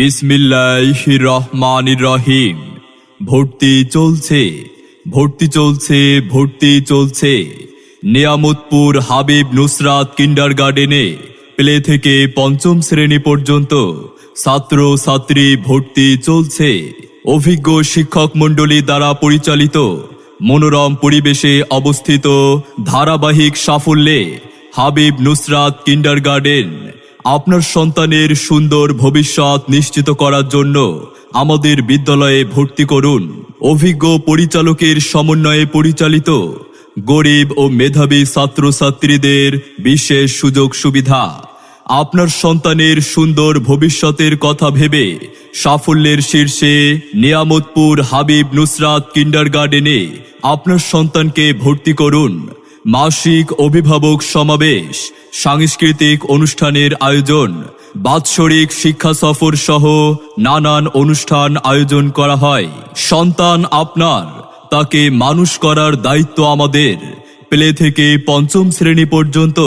বিসমিল্লাহ রহমান রহিম ভর্তি চলছে ভর্তি চলছে ভর্তি চলছে। নিয়ামতপুর হাবিব নুসরাত কিন্ডার গার্ডেনে প্লে থেকে পঞ্চম শ্রেণি পর্যন্ত ছাত্র ছাত্রী ভর্তি চলছে। অভিজ্ঞ শিক্ষক মণ্ডলী দ্বারা পরিচালিত মনোরম পরিবেশে অবস্থিত ধারাবাহিক সাফল্যে হাবিব নুসরাত কিন্ডার গার্ডেন আপনার সন্তানের সুন্দর ভবিষ্যৎ নিশ্চিত করার জন্য আমাদের বিদ্যালয়ে ভর্তি করুন। অভিজ্ঞ পরিচালকের সমন্বয়ে পরিচালিত গরিব ও মেধাবী ছাত্রছাত্রীদের বিশেষ সুযোগ সুবিধা। আপনার সন্তানের সুন্দর ভবিষ্যতের কথা ভেবে সাফল্যের শীর্ষে নিয়ামতপুর হাবিব নুসরাত কিন্ডার গার্ডেনে আপনার সন্তানকে ভর্তি করুন। মাসিক অভিভাবক সমাবেশ, সাংস্কৃতিক অনুষ্ঠানের আয়োজন, বাৎসরিক শিক্ষা সফর সহ নানান অনুষ্ঠান আয়োজন করা হয়। সন্তান আপনার, তাকে মানুষ করার দায়িত্ব আমাদের। প্লে থেকে পঞ্চম শ্রেণি পর্যন্ত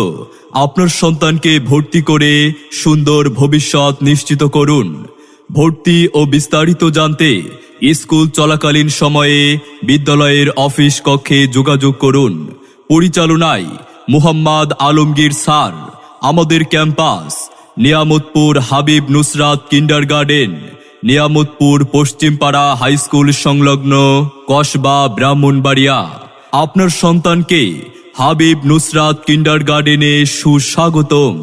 আপনার সন্তানকে ভর্তি করে সুন্দর ভবিষ্যৎ নিশ্চিত করুন। ভর্তি ও বিস্তারিত জানতে স্কুল চলাকালীন সময়ে বিদ্যালয়ের অফিস কক্ষে যোগাযোগ করুন। পরিচালনায় মুহাম্মদ আলমগীর স্যার, আমাদের campus, Niamatpur Habib Nusrat kindergarten Niamatpur Paschimpara high school সংলগ্ন কসবা ব্রাহ্মণবাড়িয়া। আপনার সন্তানকে হাবিব নুসরাত কিন্ডার গার্ডেনে সুস্বাগতম।